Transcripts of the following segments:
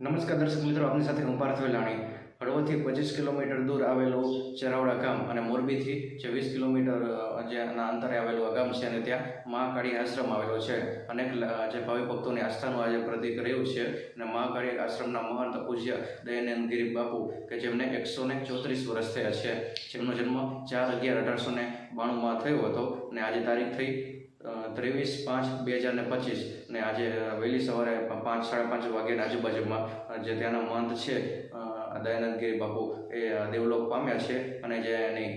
નમસ્કાર દર્શક મિત્રો, આપની સાથે હું પાર્થ વેલાણી હળવદથી પચીસ કિલોમીટર દૂર આવેલું ચરાવડા ગામ અને મોરબીથી જે વીસ કિલોમીટર જેના અંતરે આવેલું આ ગામ છે અને ત્યાં મહાકાળી આશ્રમ આવેલો છે. અનેક જે ભાવિ ભક્તોની આસ્થાનું આજે પ્રતિક રહ્યું છે અને મહાકાળી આશ્રમના મહંત પૂજ્ય દયાનંદ ગિરી બાપુ, કે જેમને એકસો ને ચોત્રીસ વર્ષ થયા છે. જેમનો જન્મ ચાર અગિયાર અઢારસો ને બાણુંમાં થયો હતો અને આજે તારીખ થઈ ત્રેવીસ પાંચ બે હજાર ને પચીસ. ને આજે વહેલી સવારે પાંચ, સાડા પાંચ વાગ્યાની આજુબાજુમાં જે ત્યાંના મંત છે દયાનંદગીરી બાપુ, એ દેવલોક પામ્યા છે. અને જે એની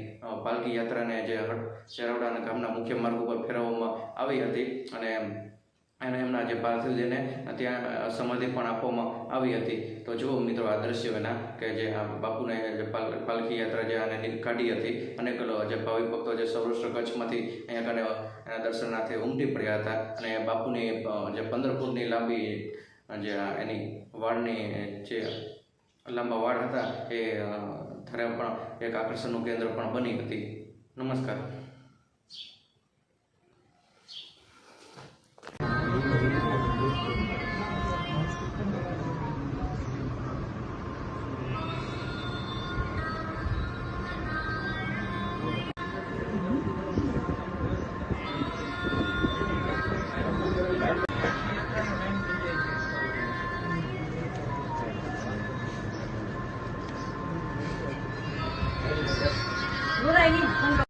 પાલકી યાત્રાને જે ચેરાવડાના ગામના મુખ્ય માર્ગ ઉપર ફેરવવામાં આવી હતી. અને અને એમના જે પાર્થિવ દેહને ત્યાં સમાધિ પણ આપવામાં આવી હતી. તો જુઓ મિત્રો આ દ્રશ્યો એના કે જે બાપુને જે પાલ- પાલખી યાત્રા જે આને કાઢી હતી અનેક જે ભાવિ ભક્તો જે સૌરાષ્ટ્ર કચ્છમાંથી અહીંયા કને એના દર્શનાર્થે ઉમટી પડ્યા હતા અને બાપુની જે પંદર ફૂટની લાંબી જે એની વાળની જે લાંબા વાળ હતા એ અ, પણ એક આકર્ષણનું કેન્દ્ર પણ બની હતી. નમસ્કાર. 爱你五分钟